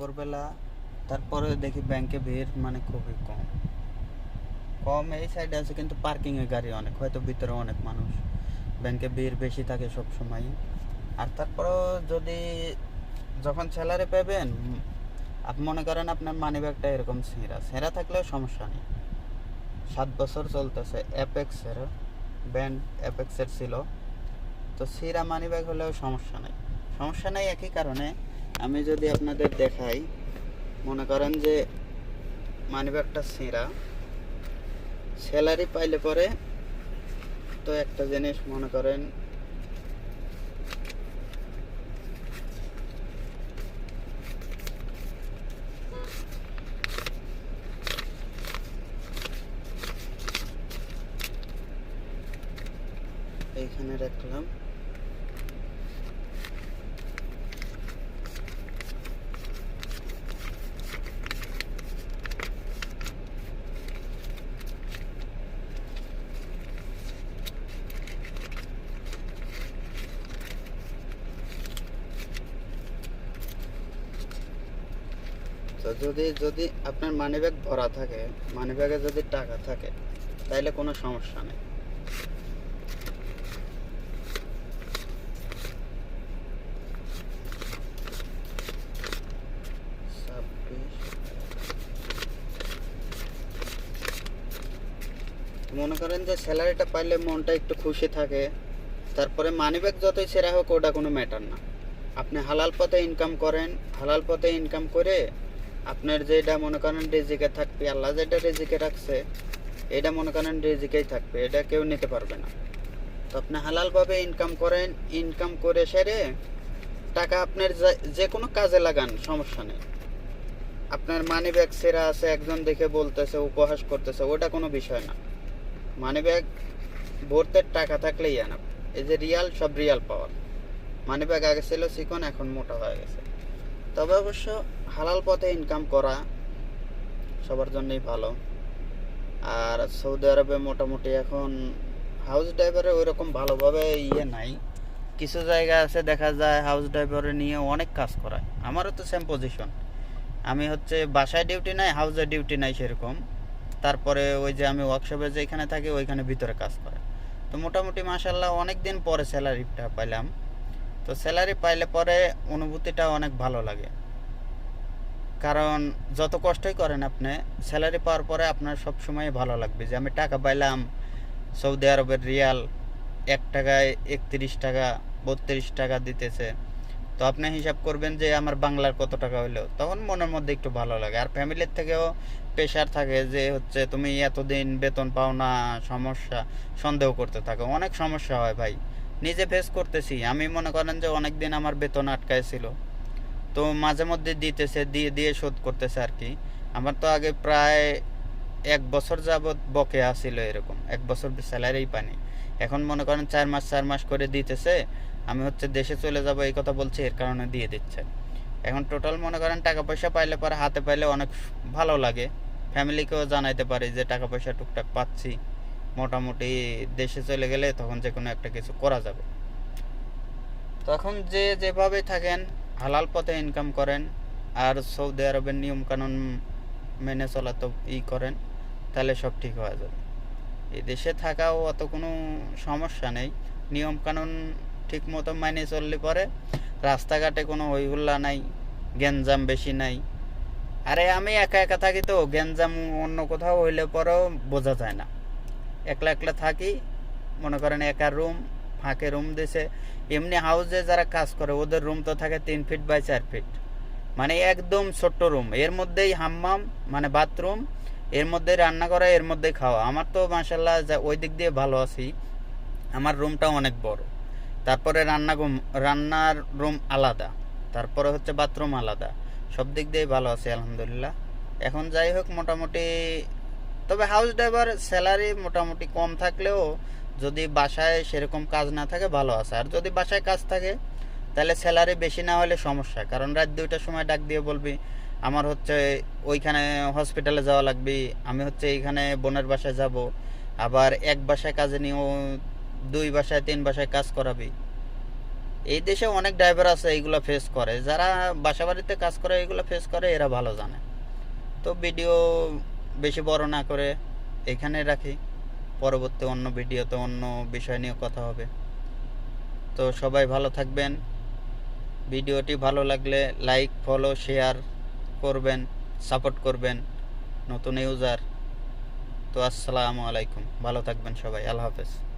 ভোরবেলা, তারপরে দেখি ব্যাংকে ভিড় মানে খুবই কম। কম এই সাইডে আছে, কিন্তু পার্কিংয়ে গাড়ি অনেক, হয়তো ভিতরে অনেক মানুষ। ব্যাংকে ভিড় বেশি থাকে সব সময় আর তারপরেও যদি যখন স্যালারি পাবেন আপনি মনে করেন আপনার মানি ব্যাগটা এরকম ছেঁড়া। ছেঁড়া থাকলেও সমস্যা নেই। সাত বছর চলতেছে অ্যাপেক্সের ব্যান্ড অ্যাপেক্সের ছিল। তো সিরা মানি ব্যাগ হলেও সমস্যা নেই। সমস্যা নেই একই কারণে আমি যদি আপনাদের দেখাই, মনে করেন যে মানি ব্যাগটা ছিঁড়া, স্যালারি পাইলে পরে তো একটা জিনিস মনে করেন, এইখানে রাখলাম। তো যদি যদি আপনার মানি ব্যাগ ভরা থাকে মানি ব্যাগে যদি টাকা থাকে, তাইলে কোনো সমস্যা নেই। মনে করেন যে স্যালারিটা পাইলে মনটা একটু খুশি থাকে, তারপরে মানি ব্যাগ যতই সেরা হোক, ওটা কোনো ম্যাটার না। আপনি হালাল পথে ইনকাম করেন, হালাল পথে ইনকাম করে আপনার যেটা মনে করেন রেজিকে থাকবে, আল্লাহ যেটা রেজিকে রাখছে এটা মনে করেন রেজিকেই থাকবে, এটা কেউ নিতে পারবে না। তো আপনি হালালভাবে ইনকাম করেন ইনকাম করে সেরে টাকা আপনার যে- কোনো কাজে লাগান, সমস্যা নেই। আপনার মানি ব্যাগ সেরা আছে, একজন দেখে বলতেছে, উপহাস করতেছে, ওটা কোনো বিষয় না। মানি ব্যাগ ভরতে টাকা থাকলেই আনা এই যে রিয়াল সব রিয়াল পাওয়ার মানি ব্যাগ আগে ছিল, চিকন, এখন মোটা হয়ে গেছে। তবে অবশ্য হালাল পথে ইনকাম করা সবার জন্যই ভালো। আর সৌদি আরবে মোটামুটি এখন হাউস ড্রাইভারে ওই রকম ভালোভাবে ইয়ে নাই। কিছু জায়গা আছে দেখা যায় হাউস ড্রাইভারে নিয়ে অনেক কাজ করায়। আমারও তো সেম পজিশন আমি হচ্ছে বাসায় ডিউটি নাই হাউসে ডিউটি নাই সেরকম। তারপরে ওই যে আমি ওয়ার্কশপে যেখানে থাকি, ওইখানে ভিতরে কাজ করে তো মোটামুটি মাসাল্লাহ অনেক দিন পরে স্যালারিটা পাইলাম। তো স্যালারি পাইলে পরে অনুভূতিটা অনেক ভালো লাগে। কারণ যত কষ্টই করেন আপনি স্যালারি পাওয়ার পরে আপনার সব সময় ভালো লাগবে যে, আমি টাকা পাইলাম, সৌদি আরবের রিয়াল এক টাকায় একত্রিশ টাকা, বত্রিশ টাকা দিতেছে। তো আপনি হিসাব করবেন যে, আমার বাংলার কত টাকা হইল? তখন মনের মধ্যে একটু ভালো লাগে। আর ফ্যামিলির থেকেও প্রেশার থাকে যে, হচ্ছে তুমি এতদিন বেতন পাও না সমস্যা, সন্দেহ করতে থাকো। অনেক সমস্যা হয় ভাই। নিজে ফেস করতেছি। আমি মনে করেন যে অনেক দিন আমার বেতন আটকায় ছিল তো মাঝে মধ্যে দিতেছে, দিয়ে দিয়ে শোধ করতেছে আর কি। আমার তো আগে প্রায় এক বছর যাবৎ বকে আসছিল এরকম। এক বছর স্যালারিই পানি এখন মনে করেন চার মাস চার মাস করে দিতেছে। আমি হচ্ছে দেশে চলে যাব এই কথা বলছি, এর কারণে দিয়ে দিচ্ছে। এখন টোটাল মনে করেন টাকা পয়সা পাইলে পরে হাতে পাইলে অনেক ভালো লাগে। ফ্যামিলিকেও জানাইতে পারি যে টাকা পয়সা টুকটাক পাচ্ছি। মোটামুটি দেশে চলে গেলে তখন যে কোনো একটা কিছু করা যাবে। তখন যে যেভাবে থাকেন, হালাল পথে ইনকাম করেন, আর সৌদি আরবের নিয়ম কানুন মেনে চলা তো ই করেন, তাহলে সব ঠিক হয়ে যাবে। এই দেশে থাকাও অত কোনো সমস্যা নেই। নিয়ম কানুন ঠিক মতো মাইনে চললে পরে রাস্তাঘাটে কোনো হইহুল্লা নাই, গ্যাঞ্জাম বেশি নাই। আরে আমি একা একা থাকি তো, গ্যাঞ্জাম অন্য কোথাও হইলে পরেও বোঝা যায় না। একলা একলা থাকি, মনে করেন একা রুম ফাঁকে রুম দিছে। এমনি হাউসে যারা কাজ করে, ওদের রুম তো থাকে তিন ফিট বাই চার ফিট মানে একদম ছোট্ট রুম এর মধ্যেই হাম্মাম মানে বাথরুম এর মধ্যে রান্না করা, এর মধ্যেই খাওয়া। আমার তো মাসাল্লাহ ওই দিক দিয়ে ভালো আছি। আমার রুমটা অনেক বড়। তারপরে রান্না রান্নার রুম আলাদা। তারপরে হচ্ছে বাথরুম আলাদা। সব দিক দিয়েই ভালো আছি, আলহামদুলিল্লাহ। এখন যাই হোক, মোটামুটি তবে হাউস ড্রাইভার স্যালারি মোটামুটি কম থাকলেও যদি বাসায় সেরকম কাজ না থাকে, ভালো আছে। আর যদি বাসায় কাজ থাকে, তাহলে স্যালারি বেশি না হলে সমস্যা। কারণ রাত দুইটার সময় ডাক দিয়ে বলবি, আমার হচ্ছে ওইখানে হসপিটালে যাওয়া লাগবে, আমি হচ্ছে এইখানে বোনের বাসায় যাব। আবার এক বাসায় কাজে নিয়েও দুই বাসায়, তিন বাসায় কাজ করাবি। এই দেশে অনেক ড্রাইভার আছে, এইগুলো ফেস করে। যারা বাসা বাড়িতে কাজ করে, এইগুলো ফেস করে, এরা ভালো জানে। তো ভিডিও বেশি বড় না করে এখানে রাখি। পরবর্তী অন্য ভিডিওতে অন্য বিষয় নিয়ে কথা হবে। তো সবাই ভালো থাকবেন। ভিডিওটি ভালো লাগলে লাইক, ফলো, শেয়ার করবেন, সাপোর্ট করবেন নতুন ইউজার। তো আসসালামু আলাইকুম। ভালো থাকবেন সবাই। আল্লাহ হাফেজ।